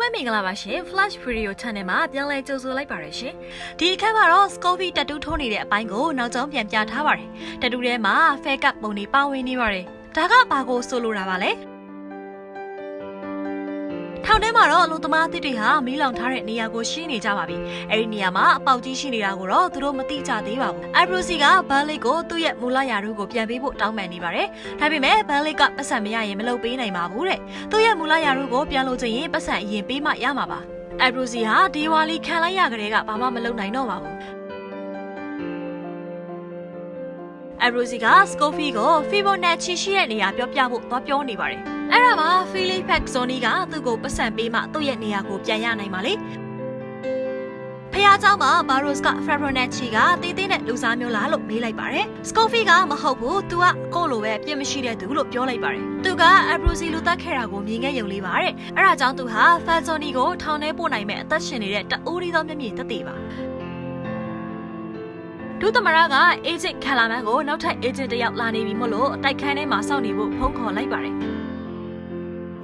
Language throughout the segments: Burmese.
လုံးပဲမင်္ဂလာပါရှင် Flash Video Channel မှာပြန်လည်ကြိုဆိုလိုက်ပါရရှင်ဒီအခန်းမှာတော့ Scovy တက်တူးထိုးနေတဲ့အပိုင်းကိုနောက်ဆုံးပြန်ပြထားပါတယ်တက်တူးထဲမှာ Fair Cup ပုံတွေပါဝင်နေပါတယ်ဒါကဘာကိုဆိုလိုတာပါလဲ ထောင်ထဲမှာတော့အလုံသမားအသစ်တွေဟာမီးလောင်ထားတဲ့နေရာကိုရှင်းနေကြပါပြီ။အဲဒီနေရာမှာအပေါက်ကြီးရှိနေတာကိုတော့သူတို့မသိကြသေးပါဘူး။ Abrusi ကဘန်လစ်ကိုသူ့ရဲ့မူလရာထူးကိုပြန်ပေးဖို့တောင်းပန်နေပါတယ်။ဒါပေမဲ့ဘန်လစ်ကပတ်စံမရရင်မလုပ်ပေးနိုင်ပါဘူးတဲ့။သူ့ရဲ့မူလရာထူးကိုပြန်လို့ချင်ရင်ပတ်စံအရင်ပေးမှရမှာပါ။ Abrusi ဟာဒီဝါလီခံလိုက်ရကြတဲ့ကဘာမှမလုပ်နိုင်တော့ပါဘူး။ ။အဘရိုစီကစကိုဖီကိုဖီဘိုနက်ချီရှိတဲ့နေရာပြောပြဖို့သွားပြောနေပါတယ်။အဲ့ဒါမှာဖီလီဖက်ဇွန်နီကသူ့ကိုပတ်စံပေးမှသူ့ရဲ့နေရာကိုပြန်ရနိုင်ပါလေ။ဖះเจ้าမှာမာရိုစ်ကဖက်ရိုနက်ချီကတေးသေးနဲ့လူစားမျိုးလားလို့မေးလိုက်ပါတယ်။စကိုဖီကမဟုတ်ဘူး။ "तू ကကိုလိုပဲအပြစ်မရှိတဲ့သူ"လို့ပြောလိုက်ပါတယ်။သူကအဘရိုစီလူသက်ခဲ့တာကိုမြင်ခဲ့ရုံလေးပါတဲ့။အဲ့ဒါကြောင့်သူဟာဖက်ဇွန်နီကိုထောင်ထဲပို့နိုင်မဲ့အသက်ရှင်နေတဲ့တအိုးရီသောမျက်မြင်သက်သေပါ။ ဒုသမရကအေဂျင့်ခလာမန်ကိုနောက်ထပ်အေဂျင့်တစ်ယောက်လာနေပြီမို့လို့အတိုက်ခန်းထဲမှာစောင့်နေဖို့ဖုန်းခေါ်လိုက်ပါတယ်။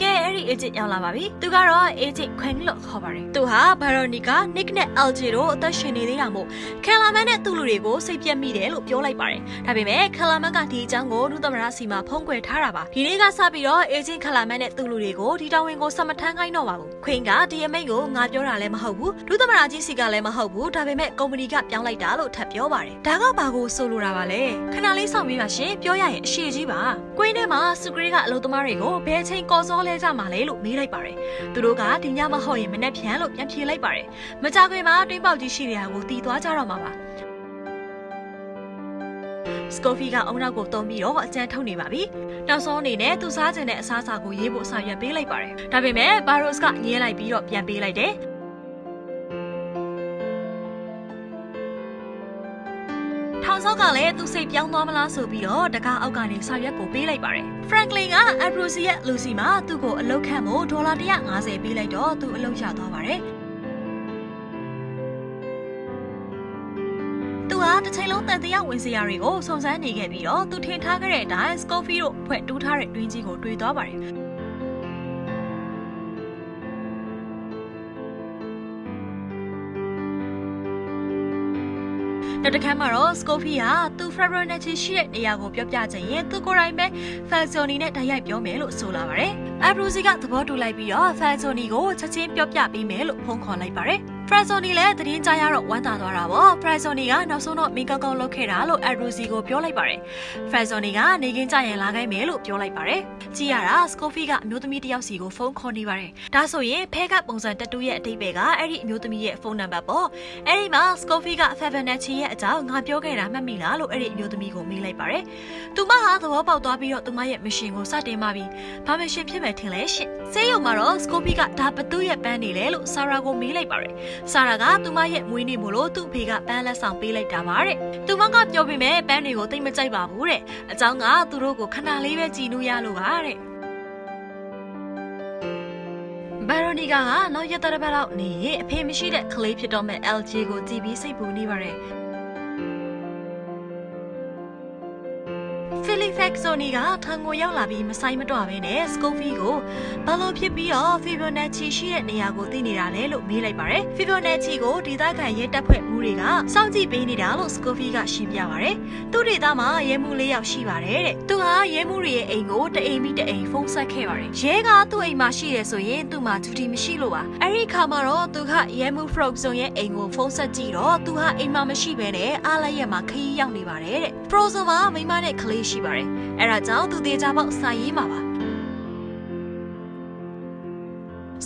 ကဲအဲ့ဒီအေဂျင့်ရောက်လာပါပြီ။သူကတော့အေဂျင့်ခွင်လို့ခေါ်ပါတယ်။သူဟာဘာရိုနီကာနစ်နဲ့အယ်ဂျီတို့အသက်ရှင်နေသေးတာမို့ခလာမန်နဲ့သူ့လူတွေကိုစိတ်ပြတ်မိတယ်လို့ပြောလိုက်ပါတယ်။ဒါပေမဲ့ခလာမန်ကဒီအကြောင်းကိုဒုသမရစီမှာဖုန်းကွယ်ထားတာပါ။ဒီနေ့ကစပြီးတော့အေဂျင့်ခလာမန်နဲ့သူ့လူတွေကိုဒီတောင်ဝင်ကိုစမထမ်းခိုင်းတော့ပါဘူး။ခွင်ကဒီအမိန့်ကိုငါပြောတာလည်းမဟုတ်ဘူး။ဒုသမရကြီးစီကလည်းမဟုတ်ဘူး။ဒါပေမဲ့ကုမ္ပဏီကပြောင်းလိုက်တာလို့ထပ်ပြောပါတယ်။ဒါကဘာကိုဆိုလိုတာပါလဲ။ခဏလေးစောင့်ပြီးပါရှင်။ပြောရရင်အရှိကြီးပါ။ကွင်းထဲမှာစုကလေးကအလုပ်သမားတွေကိုဘယ်အချိန်ကော်စောလဲကြမှာလဲလို့မေးလိုက်ပါတယ်။သူတို့ကဒီညမဟုတ်ရင်မနေ့ဖြန်လို့ပြန်ဖြေလိုက်ပါတယ်။မကြခင်မှာတွင်းပေါက်ကြီးရှိနေတာကိုတီးသွားကြတော့မှာပါ။စကိုဖီကအုံနောက်ကိုတုံးပြီးတော့အကြမ်းထုတ်နေပါပြီ။နောက်ဆုံးအနေနဲ့သူစားခြင်းတဲ့အစားအစာကိုရေးဖို့အစာရွက်ပေးလိုက်ပါတယ်။ဒါပေမဲ့ဘာရိုစ်ကငြင်းလိုက်ပြီးတော့ပြန်ပေးလိုက်တယ်။ ထောင်ဆောက်ကလည်းသူစိတ်ပြောင်းသွားမလားဆိုပြီးတော့တကားအောက်ကနေစာရွက်ကိုပေးလိုက်ပါတယ်။ Franklin က Abrusi ရဲ့လူစီမှာသူ့ကိုအလုတ်ခန့်ဖို့ဒေါ်လာ150ပေးလိုက်တော့သူအလုတ်ရသွားပါတယ်။သူဟာတစ်ချိန်လုံးတန်တရားဝင်စရာတွေကိုစုံစမ်းနေခဲ့ပြီးတော့သူထင်ထားခဲ့တဲ့အတိုင်း Scofield တို့ဖွဲ့တူးထားတဲ့တွင်းကြီးကိုတွေ့သွားပါတယ်။ နောက်တစ်ခါမှာတော့ Scofi ဟာသူ Fibonacci ရှိတဲ့နေရာကိုပြောပြချင်ရင်သူကိုယ်တိုင်ပဲ Falzoni နဲ့တိုက်ရိုက်ပြောမယ်လို့ဆိုလာပါတယ်။ Abrusi ကသဘောတူလိုက်ပြီးတော့ Falzoni ကိုချက်ချင်းပြောပြပေးမယ်လို့ဖုန်းခေါ်လိုက်ပါတယ်။ Falzoni လည်းသတင်းကြားရတော့ဝမ်းသာသွားတာပေါ့။ Falzoni ကနောက်ဆုံးတော့မင်းကောင်းကောင်းလုပ်ခဲ့တာလို့ Abrusi ကိုပြောလိုက်ပါတယ်။ Falzoni ကနေကင်းကြရင်လာခိုင်းမယ်လို့ပြောလိုက်ပါတယ်။ ကြည့်ရတာ Scofi ကအမျိုးသမီးတစ်ယောက်စီကိုဖုန်းခေါ်နေပါတယ်။ဒါဆိုရင်ဖဲကပုံစံတက်တူးရဲ့အတိတ်ပဲကအဲ့ဒီအမျိုးသမီးရဲ့ဖုန်းနံပါတ်ပေါ့။အဲ့ဒီမှာ Scofi က Fibonacci ရဲ့အကြောင်းငါပြောခဲ့တာမှတ်မိလားလို့အဲ့ဒီအမျိုးသမီးကိုမေးလိုက်ပါတယ်။သူမဟာသဘောပေါက်သွားပြီးတော့သူမရဲ့မရှင်ကိုစတင်ပါပြီ။ဘာမရှင်ဖြစ်မယ်ထင်လဲရှင့်။ဆေးရုံမှာတော့ Scofi ကဒါဘသူ့ရဲ့ပန်းနေလဲလို့ Sarah ကိုမေးလိုက်ပါတယ်။ Sarah ကသူမရဲ့မွေးနေ့မို့လို့သူ့အဖေကပန်းလက်ဆောင်ပေးလိုက်တာပါတဲ့။သူမကပြောပေမဲ့ပန်းတွေကိုတိတ်မကြိုက်ပါဘူးတဲ့။အကြောင်းကသူတို့ကိုခဏလေးပဲကြည်နူးရလို့ပါ ဘယ်ရိုနီကာကနောက်ရက်တရပတ်လောက်နေရင်အဖေမရှိတဲ့ကလေးဖြစ်တော့မဲ့ LG ကိုကြည်ပြီးစိတ်ပူနေပါတယ်။ Philip Faxoni ကထံကိုရောက်လာပြီးမဆိုင်မတော့ဘဲနဲ့ Scofi ကိုဘာလို့ဖြစ်ပြီးတော့ Fibonacci ရှိတဲ့နေရာကိုသိနေတာလဲလို့မေးလိုက်ပါတယ်။ Fibonacci ကိုဒေသခံရဲတပ်ဖွဲ့မှုတွေကစောင့်ကြည့်ပေးနေတာလို့ Scofi ကရှင်းပြပါတယ်။သူ့ဒေသမှာရဲမှုလေးယောက်ရှိပါတယ်တဲ့။သူဟာရဲမှုတွေရဲ့အိမ်ကိုတအိမ်မိတအိမ်ဖုန်းဆက်ခဲ့ပါတယ်။ရဲကသူ့အိမ်မှာရှိတယ်ဆိုရင်သူ့မှာဒူတီမရှိလို့ပါ။အဲ့ဒီခါမှာတော့သူကရဲမှု Frozen ရဲ့အိမ်ကိုဖုန်းဆက်ကြည့်တော့သူဟာအိမ်မှာမရှိဘဲနဲ့အားလိုက်ရက်မှာခရီးရောက်နေပါတယ်တဲ့။ Frozen မှာမိမနဲ့ကလေးရှိပါတယ်။အဲ့ဒါကြောင့်သူသေးချာပေါက်စာရေးမှာပါ။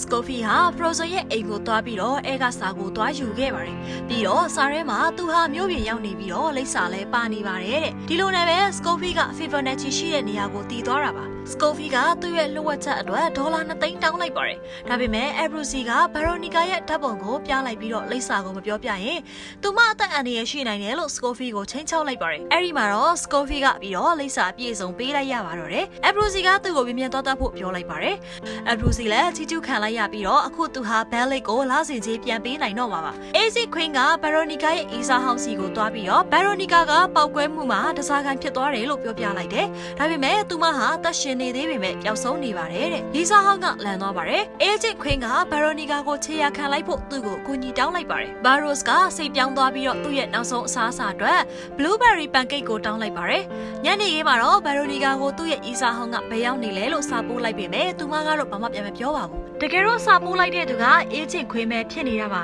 Scofi ဟာ Frozen ရဲ့အိမ်ကိုသွားပြီးတော့အဲကစာကိုသွားယူခဲ့ပါတယ်။ပြီးတော့စာထဲမှာသူဟာမြို့ပြင်ရောက်နေပြီးတော့လိပ်စာလဲပါနေပါတယ်တဲ့။ဒီလိုနဲ့ပဲ Scofi က Fibonacci ရှိတဲ့နေရာကိုတည်သွားတာပါ။ Scofi ကသူ့ရဲ့လှုပ်ဝက်ချက်အတွက်ဒေါ်လာ2သိန်းတောင်းလိုက်ပါတယ်။ဒါပေမဲ့ Abrusi က Veronica ရဲ့ဓာတ်ပုံကိုပြလိုက်ပြီးတော့လိပ်စာကိုမပြောပြရင်သူမအသက်အန္တရာယ်ရှိနိုင်တယ်လို့ Scofi ကိုချိန်ချောက်လိုက်ပါတယ်။အဲ့ဒီမှာတော့ Scofi ကပြီးတော့လိပ်စာအပြည့်စုံပေးလိုက်ရပါတော့တယ်။ Abrusi ကသူ့ကိုပြင်းပြင်းသွားတတ်ဖို့ပြောလိုက်ပါတယ်။ Abrusi လည်းချီကျူးခံလိုက်ရပြီးတော့အခုသူဟာ Bellic ကိုလာစင်ကြီးပြန်ပေးနိုင်တော့မှာပါ။ AC Queen က Veronica ရဲ့အီစာဟောင်းစီကိုသွားပြီးတော့ Veronica ကပောက်ကွဲမှုမှာတစားခံဖြစ်သွားတယ်လို့ပြောပြလိုက်တယ်။ဒါပေမဲ့သူမဟာတက်ရှင်နေသေးပေမဲ့ပျောက်ဆုံးနေပါတယ်တဲ့လီဆာဟောင်းကလန်သွားပါတယ်အေဂျင့်ခွင်းကဘရိုနီကာကိုခြေရခံလိုက်ဖို့သူ့ကိုအကူအညီတောင်းလိုက်ပါတယ်ဘာရိုစ်ကစိတ်ပြောင်းသွားပြီးတော့သူ့ရဲ့နောက်ဆုံးအစားအစာအတွက် blueberry pancake ကိုတောင်းလိုက်ပါတယ်ညနေခင်းမှာတော့ဘရိုနီကာကိုသူ့ရဲ့အီဆာဟောင်းကဘယ်ရောက်နေလဲလို့စာပို့လိုက်ပေမဲ့သူမကတော့ဘာမှပြန်မပြောပါဘူးတကယ်တော့စာပို့လိုက်တဲ့သူကအေဂျင့်ခွင်းပဲဖြစ်နေတာပါ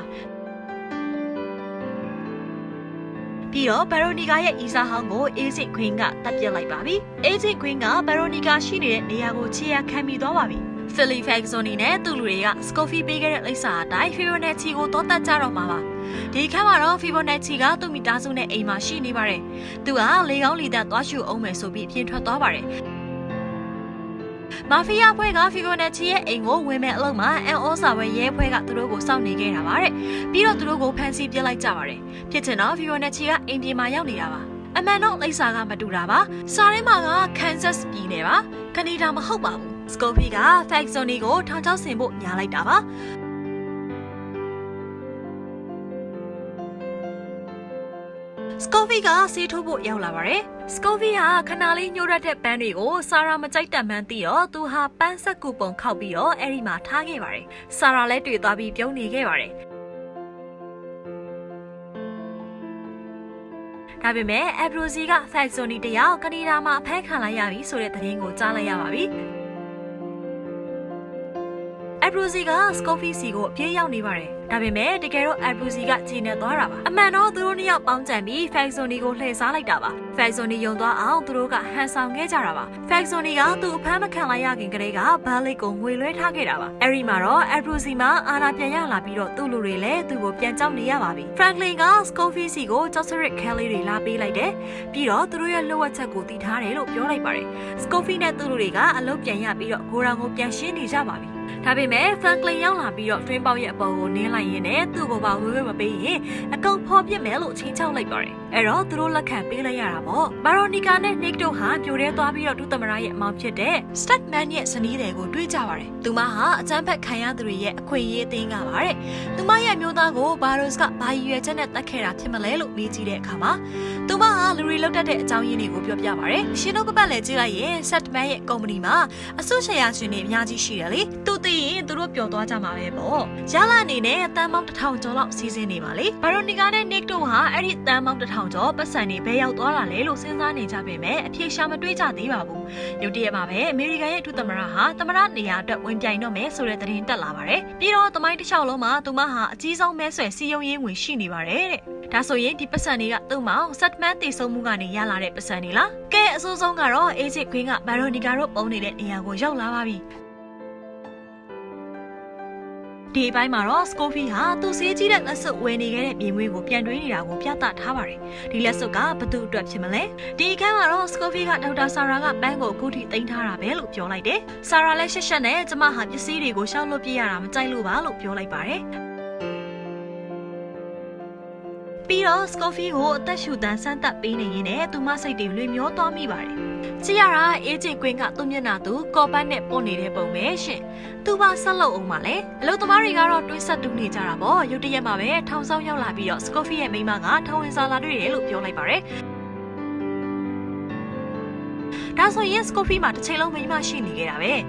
ပြီးတော့ဘယ်ရိုနီကာရဲ့အီစာဟောင်းကိုအေးစစ်ခွင်းကတပ်ပြစ်လိုက်ပါပြီ။အေးစစ်ခွင်းကဘယ်ရိုနီကာရှိနေတဲ့နေရာကိုခြေရခံမိသွားပါပြီ။ Philly Faxoni နဲ့သူ့လူတွေက Scoffy ပေးခဲ့တဲ့လိပ်စာအတိုင်း Fibonacci ကိုတောတက်ကြတော့မှာပါ။ဒီခါမှာတော့ Fibonacci ကသူ့မိသားစုနဲ့အိမ်မှာရှိနေပါတယ်။သူကလေကောင်းလေသက်သွားရှူအောင်မယ်ဆိုပြီးပြင်ထွက်သွားပါတယ်။ မာဖီးယားဖွဲ့က Fibonacci ရဲ့အိမ်ကိုဝင်မဲ့အလုပ်မှာအန်ဩစာဝဲရဲဖွဲ့ကသူတို့ကိုစောင့်နေခဲ့တာပါတဲ့။ပြီးတော့သူတို့ကိုဖမ်းဆီးပြစ်လိုက်ကြပါတယ်။ဖြစ်ချင်တော့ Fibonacci ကအိမ်ပြင်မှာရောက်နေတာပါ။အမှန်တော့လိပ်စာကမတူတာပါ။စာထဲမှာက Kansas ပြည်နယ်ပါ။ကနေဒါမဟုတ်ပါဘူး။ Scoopy က Faxoni ကိုထောင်ချောက်ဆင်ဖို့ညာလိုက်တာပါ။ Scovy ကဆေးထိုးဖို့ရောက်လာပါတယ်။ Scovy ဟာခဏလေးညှို့ရတဲ့ပန်းတွေကိုစာရာမကြိုက်တတ်မှန်းသိတော့သူဟာပန်းဆက်ကူပုံခောက်ပြီးတော့အဲ့ဒီမှာထားခဲ့ပါတယ်။စာရာလည်းတွေ့သွားပြီးပြုံးနေခဲ့ပါတယ်။ဒါပေမဲ့ Abrosi က Faxoni တယောက်ကနေဒါမှာအဖမ်းခံလိုက်ရပြီဆိုတဲ့သတင်းကိုကြားလိုက်ရပါပြီ။ Abrosi က Scovy စီကိုအပြေးရောက်နေပါတယ်။ဒါပေမဲ့တကယ်တော့ Abrosi ကခြေနဲ့သွားတာပါ။အမှန်တော့သူတို့နှစ်ယောက်ပေါင်းကြံပြီး Faxoni ကိုလှည့်စားလိုက်တာပါ။ Faxoni ယုံသွားအောင်သူတို့ကဟန်ဆောင်ခဲ့ကြတာပါ။ Faxoni ကသူ့အဖမ်းမခံလိုက်ရခင်ကတည်းကဘာလစ်ကိုငွေလွှဲထားခဲ့တာပါ။အဲဒီမှာတော့ Abrosi မှာအာနာပြန်ရလာပြီးတော့သူ့လူတွေလည်းသူ့ကိုပြန်ကြောက်နေရပါပြီ။ Franklin က Scovy စီကို Josserick Kelly တွေလာပေးလိုက်တယ်။ပြီးတော့သူတို့ရဲ့လှုပ်ဝက်ချက်ကိုတည်ထားတယ်လို့ပြောလိုက်ပါတယ်။ Scovy နဲ့သူ့လူတွေကအလုပ်ပြန်ရပြီးတော့ဂိုရာကိုပြန်ရှင်းနေကြပါပြီ။ ဒါပေမဲ့ Franklin ရောက်လာပြီးတော့ twin ပေါက်ရဲ့အပေါ်ကိုနင်းလိုက်ရင်းနဲ့သူ့ကိုပါဝေးဝေးမပေးရင်အကောင်ဖော်ပြစ်မယ်လို့ချင်းချောက်လိုက်ပါတယ်။ အဲ့တော့သူတို့လက်ခံပေးလိုက်ရတာပေါ့။ Veronica နဲ့ Nick တို့ဟာပြိုတဲသွားပြီးတော့ဒုသမရရဲ့အမောင်ဖြစ်တဲ့ Statman ရဲ့ဇနီးတွေကိုတွေ့ကြပါတယ်။သူမဟာအချမ်းဖက်ခံရသူတွေရဲ့အခွင့်အရေးအသင်းကပါတဲ့။သူမရဲ့မျိုးသားကို Baros ကဘာရည်ရွယ်ချက်နဲ့တတ်ခဲ့တာဖြစ်မလဲလို့မေးကြည့်တဲ့အခါမှာသူမဟာလူတွေလောက်တတ်တဲ့အကြောင်းရင်းတွေကိုပြောပြပါတယ်။ရှင်တို့ပပတ်လည်းကြည့်လိုက်ရင် Statman ရဲ့ကုမ္ပဏီမှာအဆုရှယ်ယာရှင်တွေအများကြီးရှိတယ်လေ။သူသိရင်သူတို့ပျော်သွားကြမှာပဲပေါ့။ရလာအနေနဲ့တန်ပေါင်းတစ်ထောင်ကျော်လောက်စီးစင်းနေပါလေ။ဘာရိုနီကာနဲ့ Nick တို့ဟာအဲ့ဒီတန်ပေါင်းတစ်ထောင်ကျော်ပတ်စံတွေဘဲရောက်သွားတာလဲလို့စဉ်းစားနေကြပေမဲ့အဖြေရှာမတွေ့ကြသေးပါဘူး။ရုတ်တရက်မှာပဲအမေရိကန်ရဲ့အထူးသမ္မတဟာသမ္မတနေရာအတွက်ဝင်ပြိုင်တော့မယ်ဆိုတဲ့သတင်းတက်လာပါတယ်။ပြီးတော့တမိုင်းတစ်လျှောက်လုံးမှာသူမဟာအကြီးဆုံးမဲဆွယ်စီယုံရေးဝင်ရှိနေပါတယ်တဲ့။ဒါဆိုရင်ဒီပတ်စံတွေကသူ့မောင် Setman တည်ဆုံမှုကနေရလာတဲ့ပတ်စံတွေလား။ကဲအဆိုးဆုံးကတော့ Agent Queen ကဘာရိုနီကာတို့ပုံနေတဲ့နေရာကိုရောက်လာပါပြီ။ ဒီဘိုင်းမှာတော့ Scovy ဟာသူ့စေးကြီးတဲ့လက်စွပ်ဝယ်နေခဲ့တဲ့မြေမွေးကိုပြန်တွင်းနေတာကိုပြသထားပါတယ်။ဒီလက်စွပ်ကဘသူအတွက်ဖြစ်မလဲ။ဒီအခန်းမှာတော့ Scovy ကဒေါက်တာဆာရာကပန်းကိုအခုထိတင်ထားတာပဲလို့ပြောလိုက်တယ်။ဆာရာလည်းရှက်ရှက်နဲ့ကျမဟာပစ္စည်းတွေကိုရှောက်လို့ပြရတာမကြိုက်လို့ပါလို့ပြောလိုက်ပါတယ်။ ပြီးတော့ Scovy ကိုအသက်ရှူတန်းစမ်းသပ်ပေးနေရင်းနဲ့သူမစိတ်တွေလွေမျောသွားမိပါတယ်။ကြည့်ရတာအေဂျင့်ကွင်းကသူ့မျက်နှာသူကော်ပတ်နဲ့ပို့နေတဲ့ပုံပဲရှင်။သူပါဆက်လုပ်အောင်ပါလေ။အလုပ်သမားတွေကတော့တွေးဆက်တူးနေကြတာပေါ့။ရုတ်တရက်မှာပဲထောင်ဆောင်ရောက်လာပြီးတော့ Scovy ရဲ့မိန်းမကထောင်ဝင်စာလာတွေ့တယ်လို့ပြောလိုက်ပါတယ်။ဒါဆိုရင် Scovy မှာတစ်ချိန်လုံးမိန်းမရှိနေခဲ့တာပဲ။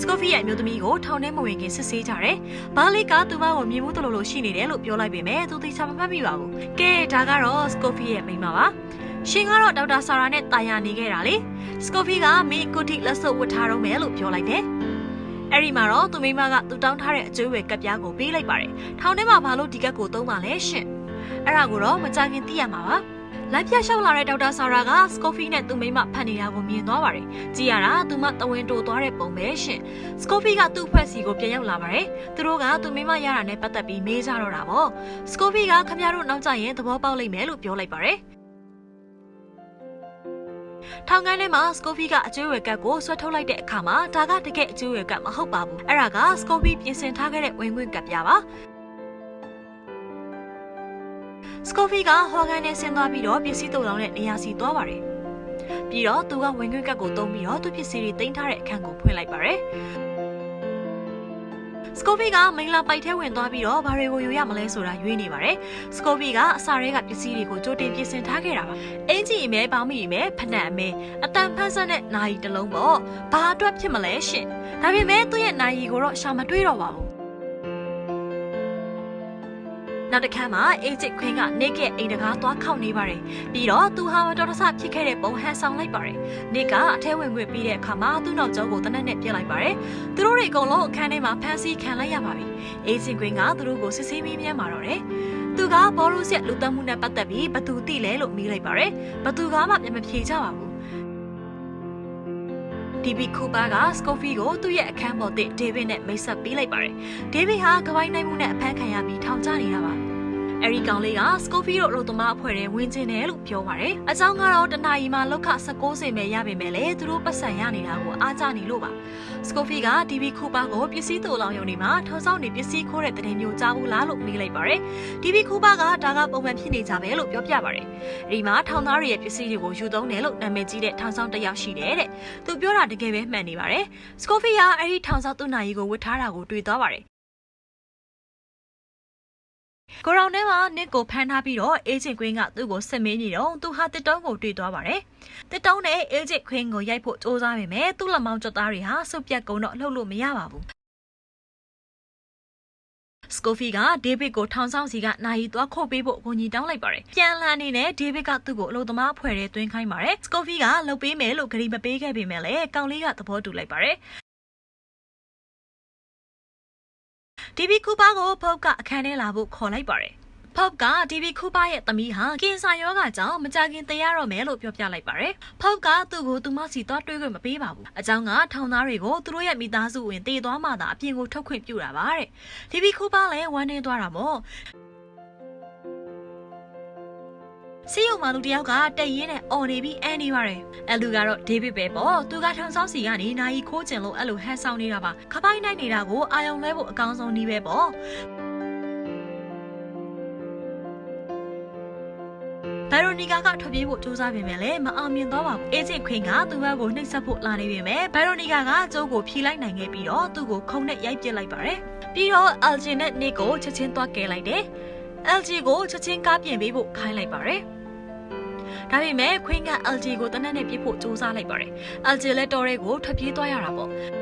စကော့ဖီရဲ့အမျိုးသမီးကိုထောင်ထဲမဝင်ခင်စစ်ဆေးကြတယ်။ဘာလီကသူမကိုမြင်မှုတလို့လို့ရှိနေတယ်လို့ပြောလိုက်ပေမဲ့သူသိချာမမှတ်မိပါဘူး။ကဲဒါကတော့စကော့ဖီရဲ့မိန်းမပါ။ရှင်ကတော့ဒေါက်တာဆာရာနဲ့တာယာနေခဲ့တာလေ။စကော့ဖီကမင်းကိုတိလက်စုပ်ဝတ်ထားတော့မယ်လို့ပြောလိုက်တယ်။အဲ့ဒီမှာတော့သူမိန်းမကသူတောင်းထားတဲ့အကျွေးဝယ်ကပ်ပြားကိုပေးလိုက်ပါတယ်။ထောင်ထဲမှာဘာလို့ဒီကပ်ကိုသုံးပါလဲရှင်။အဲ့ဒါကိုတော့မကြခင်သိရမှာပါ။ လိုက်ပြလျှောက်လာတဲ့ဒေါက်တာဆာရာကစကော့ဖီနဲ့သူ့မိမဖတ်နေတာကိုမြင်သွားပါတယ်။ကြည့်ရတာသူမတဝင်းတိုသွားတဲ့ပုံပဲရှင်။စကော့ဖီကသူ့ဖွဲ့စီကိုပြန်ရောက်လာပါတယ်။သူတို့ကသူ့မိမရတာနဲ့ပတ်သက်ပြီးမေးကြတော့တာပေါ့။စကော့ဖီကခမရတို့နောက်ကျရင်သဘောပေါက်လိမ့်မယ်လို့ပြောလိုက်ပါတယ်။ထောင်ကန်းထဲမှာစကိုဖီကအကျွေးဝယ်ကတ်ကိုဆွဲထုတ်လိုက်တဲ့အခါမှာဒါကတကယ်အကျွေးဝယ်ကတ်မဟုတ်ပါဘူးအဲ့ဒါကစကိုဖီပြင်ဆင်ထားခဲ့တဲ့ဝင်ခွင့်ကတ်ပြပါ စကိုဖီကဟော်ဂန်နဲ့ဆင်းသွားပြီးတော့ပစ္စည်းတုံလောင်းတဲ့နေရာစီသွားပါတယ်။ပြီးတော့သူကဝင်ခွင့်ကတ်ကိုတုံးပြီးတော့သူပစ္စည်းတွေတင်ထားတဲ့အခန်းကိုဖွင့်လိုက်ပါတယ်။စကိုဖီကမင်္ဂလာပိုက်ထဲဝင်သွားပြီးတော့ဘာတွေကိုယူရမလဲဆိုတာရွေးနေပါတယ်စကိုဖီကအစာတွေကပစ္စည်းတွေကိုကြိုတင်ပြင်ဆင်ထားခဲ့တာပါအင်ဂျီအမဲပေါင်းမိအမဲဖနက်အမဲအတန်ဖန်းဆက်တဲ့နာယီတစ်လုံးပေါ့ဘာအတွက်ဖြစ်မလဲရှင်ဒါပေမဲ့သူ့ရဲ့နာယီကိုတော့ရှာမတွေ့တော့ပါဘူး နောက်တစ်ခါမှာအေဂျစ်ခွင်းကနေကရဲ့အိမ်တကားသွားခောက်နေပါတယ်ပြီးတော့သူဟာမတော်တဆဖြစ်ခဲ့တဲ့ပုံဟန်ဆောင်လိုက်ပါတယ်နေကအထဲဝင်ခွင့်ပြီးတဲ့အခါမှာသူ့နောက်ကျောကိုတနက်နဲ့ပြစ်လိုက်ပါတယ်သူတို့တွေအကုန်လုံးအခန်းထဲမှာဖမ်းဆီးခံလိုက်ရပါပြီအေဂျစ်ခွင်းကသူတို့ကိုစစ်ဆေးမေးမြန်းมาတော့တယ်သူကဘောလုံးဆက်လူတက်မှုနဲ့ပတ်သက်ပြီးဘသူသိလဲလို့မေးလိုက်ပါတယ်ဘသူကမှပြန်မဖြေကြပါဘူး ဒီဘီကူပါကစကိုဖီကိုသူ့ရဲ့အခန်းပေါ်တင်ဒေးဗစ်နဲ့မိတ်ဆက်ပေးလိုက်ပါတယ်။ဒေးဗစ်ဟာကပိုင်းနိုင်မှုနဲ့အဖမ်းခံရပြီးထောင်ချနေတာပါ။ အဲဒီကောင်လေးကစကိုဖီတို့အလုပ်သမားအဖွဲ့ထဲဝင်ကျင်တယ်လို့ပြောပါတယ်။အကြောင်းကတော့တနာရီမှာလောက်ခ16စင်ပဲရပါမယ်လေသူတို့ပတ်စံရနေတာကိုအားကြနေလို့ပါ။စကိုဖီကဒီဘီကူပါကိုပစ္စည်းတူလောင်ယုံနေမှာထောင်ဆောင်နေပစ္စည်းခိုးတဲ့တဲ့မျိုးကြားဘူးလားလို့မေးလိုက်ပါတယ်။ဒီဘီကူပါကဒါကပုံမှန်ဖြစ်နေကြပဲလို့ပြောပြပါတယ်။ဒီမှာထောင်သားတွေရဲ့ပစ္စည်းတွေကိုယူသုံးတယ်လို့နာမည်ကြီးတဲ့ထောင်ဆောင်တစ်ယောက်ရှိတယ်တဲ့။သူပြောတာတကယ်ပဲမှန်နေပါတယ်။စကိုဖီကအဲဒီထောင်ဆောင်သူ့နာရီကိုဝတ်ထားတာကိုတွေ့သွားပါတယ်။ ကိုရောင်ထဲမှာနစ်ကိုဖမ်းထားပြီးတော့အေဂျင့်ကွင်းကသူ့ကိုစစ်မေးနေတော့သူဟာတစ်တုံးကိုတွေ့သွားပါတယ်။တစ်တုံးနဲ့အေဂျင့်ခွင်းကိုရိုက်ဖို့စ조사ပေမဲ့သူ့လက်မောင်းကျသားတွေဟာစုပ်ပြတ်ကုန်တော့လှုပ်လို့မရပါဘူး။စကိုဖီကဒေးဗစ်ကိုထောင်ဆောင်စီကနိုင်ရီသွားခုတ်ပေးဖို့အကူအညီတောင်းလိုက်ပါတယ်။ပြန်လှန်နေနဲ့ဒေးဗစ်ကသူ့ကိုအလုပ်သမားအဖွဲ့ထဲသွင်းခိုင်းပါတယ်။စကိုဖီကလှုပ်ပေးမယ်လို့ဂရီမပေးခဲ့ပေမဲ့လည်းကောင်လေးကသဘောတူလိုက်ပါတယ်။ ဒီဘီကူပါကိုဖောက်ကအခန်းထဲလာဖို့ခေါ်လိုက်ပါတယ်။ဖောက်ကဒီဘီကူပါရဲ့သမီးဟာကင်ဆာရောဂါကြောင့်မကြခင်သေရတော့မယ်လို့ပြောပြလိုက်ပါတယ်။ဖောက်ကသူ့ကိုသူမစီသွားတွေးခွင့်မပေးပါဘူး။အကြောင်းကထောင်သားတွေကိုသူတို့ရဲ့မိသားစုဝင်တည်သွားမှသာအပြင်ကိုထုတ်ခွင့်ပြုတာပါတဲ့။ဒီဘီကူပါလည်းဝမ်းနေသွားတာမို့ စီယုံမာလူတယောက်ကတက်ရင်းနဲ့អော်နေပြီးအန်နေပါတယ်။အလူကတော့ဒေးဗစ်ပဲပေါ့။သူကထောင်ဆောင်စီကနေနိုင်ခိုးကျင်လို့အဲ့လိုဟန်ဆောင်နေတာပါ။ခပိုင်းနိုင်နေတာကိုအာယုံလဲဖို့အကောင်းဆုံးနည်းပဲပေါ့။ဗယ်ရိုနီကာကထွက်ပြေးဖို့ကြိုးစားပေမဲ့လည်းမအောင်မြင်တော့ပါဘူး။အေဂျင့်ခွင်ကသူ့ဘက်ကိုနှိပ်စက်ဖို့လာနေပေမဲ့ဗယ်ရိုနီကာကကျိုးကိုဖြီးလိုက်နိုင်ခဲ့ပြီးတော့သူ့ကိုခုံနဲ့ရိုက်ပစ်လိုက်ပါတယ်။ပြီးတော့အယ်ဂျင်နဲ့နစ်ကိုချက်ချင်းသွားကဲလိုက်တယ်။ LG ကိုချက်ချင်းကားပြင်ပေးဖို့ခိုင်းလိုက်ပါတယ်။ ဒါပေမဲ့ခွင်းက LG ကိုတနက်နဲ့ပြစ်ဖို့စူးစမ်းလိုက်ပါတယ်။ LG လည်းတော်ရဲကိုထွက်ပြေးသွားရတာပေါ့။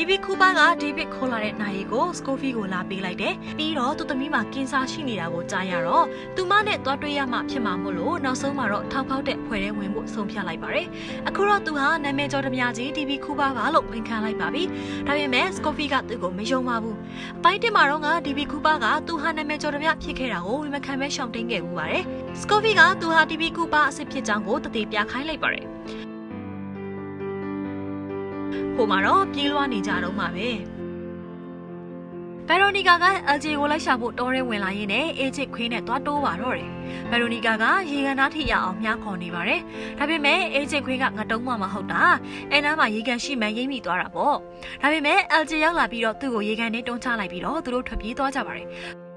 ဒီဘီကူပါကဒေးဗစ်ခေါ်လာတဲ့နိုင်ကိုစကိုဖီကိုလာပေးလိုက်တယ်။ပြီးတော့သူသမီးမှာကင်ဆာရှိနေတာကိုကြားရတော့သူမနဲ့သွားတွေ့ရမှဖြစ်မှာမို့လို့နောက်ဆုံးမှာတော့ထောက်ဖောက်တဲ့ဖွဲ့ထဲဝင်ဖို့ဆုံးဖြတ်လိုက်ပါတယ်။အခုတော့သူဟာနာမည်ကျော်တမယာကြီးဒီဘီကူပါပါလို့ဝန်ခံလိုက်ပါပြီ။ဒါပေမဲ့စကိုဖီကသူ့ကိုမယုံပါဘူး။အပိုင်းတင်မှာတော့ကဒီဘီကူပါကသူဟာနာမည်ကျော်တမယာဖြစ်ခဲ့တာကိုဝန်မခံပဲရှောင်တိန်ခဲ့မှုပါတယ်။စကိုဖီကသူဟာဒီဘီကူပါအစ်စ်ဖြစ်ကြောင်းကိုတတိပြခိုင်းလိုက်ပါတယ်။ ဟိုမှာတော့ပြေးလွှားနေကြတော့မှာပဲဗယ်ရိုနီကာက LG ကိုလိုက်ရှာဖို့တော်ရဲဝင်လာရင်းနဲ့အေဂျစ်ခွင်းနဲ့သွားတိုးပါတော့တယ်ဗယ်ရိုနီကာကရေကန်သားထိရအောင်မြားခေါ်နေပါတယ်ဒါပေမဲ့အေဂျစ်ခွင်းကငတုံးမှမဟုတ်တာအဲနားမှာရေကန်ရှိမှန်ရိမ့်မိသွားတာပေါ့ဒါပေမဲ့ LG ရောက်လာပြီးတော့သူ့ကိုရေကန်နဲ့တွန်းချလိုက်ပြီးတော့သူတို့ထွက်ပြေးသွားကြပါတယ်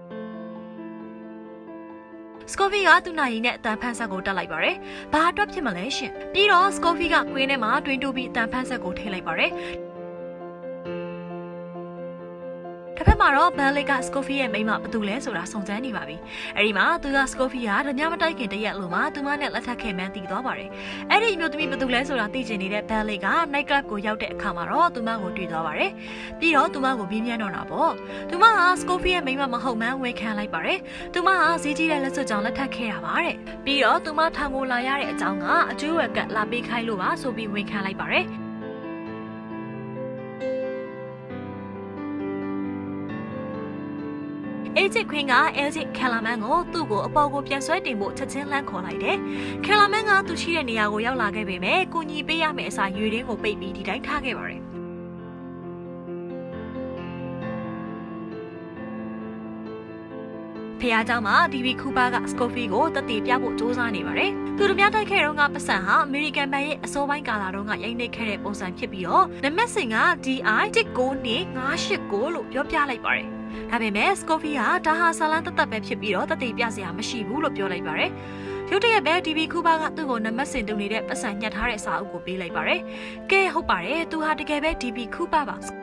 စကိုဖီကသူ့နိုင်ရင်နဲ့အတန်ဖန်ဆက်ကိုတက်လိုက်ပါတယ်။ဘာအတွက်ဖြစ်မလဲရှင်။ပြီးတော့စကိုဖီကကွင်းထဲမှာတွင်တူပြီးအတန်ဖန်ဆက်ကိုထိလိုက်ပါတယ်။ တစ်ဖက်မှာတော့ဘန်လစ်ကစကိုဖီရဲ့မိန်းမဘာတူလဲဆိုတာစုံစမ်းနေပါပြီ။အဲဒီမှာသူကစကိုဖီကဓညမတိုက်ခင်တရက်လို့မှသူမနဲ့လက်ထပ်ခဲ့မှန်းသိသွားပါတယ်။အဲ့ဒီမျိုးသမီးဘာတူလဲဆိုတာသိချင်နေတဲ့ဘန်လစ်က night club ကိုရောက်တဲ့အခါမှာတော့သူမကိုတွေ့သွားပါတယ်။ပြီးတော့သူမကိုပြင်းပြန်းတော့တာပေါ့။သူမဟာစကိုဖီရဲ့မိန်းမမဟုတ်မှန်းဝန်ခံလိုက်ပါတယ်။သူမဟာဈေးကြီးတဲ့လက်စွပ်ကြောင့်လက်ထပ်ခဲ့တာပါတဲ့။ပြီးတော့သူမထောင်ကိုလာရတဲ့အကြောင်းကအကျွေးဝက်ကလာပေးခိုင်းလို့ပါဆိုပြီးဝန်ခံလိုက်ပါတယ်။ အေဂျစ်ခွင်းကအဲဂျစ်ကယ်လာမန်ကိုသူ့ကိုအပေါ်ကိုပြန်ဆွဲတင်ဖို့ချက်ချင်းလန့်ခေါ်လိုက်တယ်။ကယ်လာမန်ကသူရှိတဲ့နေရာကိုရောက်လာခဲ့ပေမဲ့ကိုညီပေးရမယ့်အစားရွေရင်းကိုပိတ်ပြီးဒီတိုင်းထားခဲ့ပါတယ်။ဖះเจ้าမှာဒီဗီကူပါကစကိုဖီကိုတတိပြဖို့စူးစမ်းနေပါတယ်။သူတို့များတိုက်ခဲ့တော့ကပတ်စံဟာအမေရိကန်ဘန်ရဲ့အစောပိုင်းကာလာတော့ကရိုက်နှိပ်ခဲ့တဲ့ပုံစံဖြစ်ပြီးတော့နမက်စင်က DI 19နဲ့989လို့ပြောပြလိုက်ပါတယ်။ ဒါပေမဲ့စကိုဖီဟာဒါဟာဆာလန်တသက်ပဲဖြစ်ပြီးတော့တတိပြစရာမရှိဘူးလို့ပြောလိုက်ပါတယ်။ရုတ်တရက်ပဲ DB ကူပါကသူ့ကိုနမတ်စင်တူနေတဲ့ပတ်စံညှက်ထားတဲ့စာအုပ်ကိုပေးလိုက်ပါတယ်။ကဲဟုတ်ပါတယ်သူဟာတကယ်ပဲ DB ကူပါပါ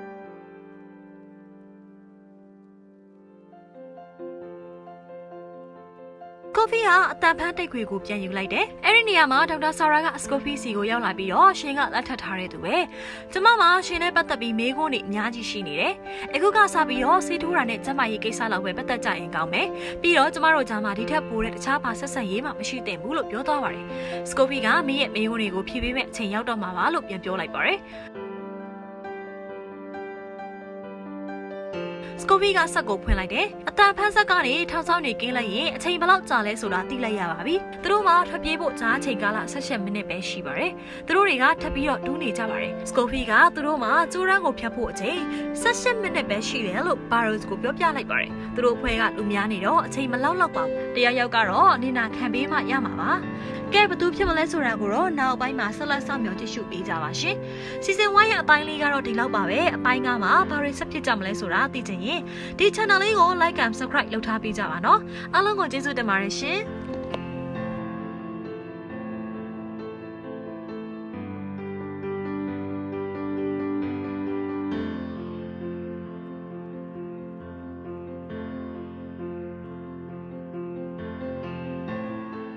ကိုဖီကအတန်ဖန်းတိတ်ခွေကိုပြန်ယူလိုက်တယ်အဲ့ဒီနေရာမှာဒေါက်တာဆာရာကစကိုဖီစီကိုရောက်လာပြီးတော့ရှင်ကလက်ထပ်ထားတဲ့သူပဲကျမမှာရှင်နဲ့ပတ်သက်ပြီးမေးခွန်းတွေအများကြီးရှိနေတယ်အခုကစပြီးတော့စီထိုးတာနဲ့ကျမရေးကိစ္စလောက်ပဲပတ်သက်ကြရင်ကောင်းမယ်ပြီးတော့ကျမတို့ကြားမှာဒီထက်ပိုတဲ့တခြားဘာဆက်ဆက်ရေးမှမရှိသင့်ဘူးလို့ပြောသွားပါတယ်စကိုဖီကမင်းရဲ့မေးခွန်းတွေကိုဖြေပေးမဲ့အချိန်ရောက်တော့မှာပါလို့ပြန်ပြောလိုက်ပါတယ် ကိုဗီကဆက်ကိုဖွင့်လိုက်တယ်။အတန်ဖန်းဆက်ကနေထောင်ဆောင်နေကင်းလိုက်ရင်အချိန်ဘယ်လောက်ကြာလဲဆိုတာသိလိုက်ရပါပြီ။သူတို့မှထွက်ပြေးဖို့ကြားအချိန်ကာလ16မိနစ်ပဲရှိပါတယ်။သူတို့တွေကထပ်ပြီးတော့တူးနေကြပါတယ်။စကိုဗီကသူတို့မှကျိုးရန်ကိုဖျက်ဖို့အချိန်16မိနစ်ပဲရှိတယ်လို့ဘာရိုစ်ကိုပြောပြလိုက်ပါတယ်။သူတို့အဖွဲ့ကလူများနေတော့အချိန်မလောက်တော့ပါဘူး။တယောက်ယောက်ကတော့နေနာခံပေးမှရမှာပါ။ကဲဘသူဖြစ်မလဲဆိုတာကိုတော့နောက်ပိုင်းမှာဆက်လက်ဆောင်မြောင်ကြည့်ရှုပေးကြပါရှင်။စီဇန်1ရဲ့အပိုင်းလေးကတော့ဒီလောက်ပါပဲ။အပိုင်းကမှာဘာတွေဆက်ဖြစ်ကြမလဲဆိုတာသိချင်ရင်ဒီ channel လေးကို like and subscribe လုပ်ထားပေးကြပါနော်အားလုံးကိုကျေးဇူးတင်ပါတယ်ရှင်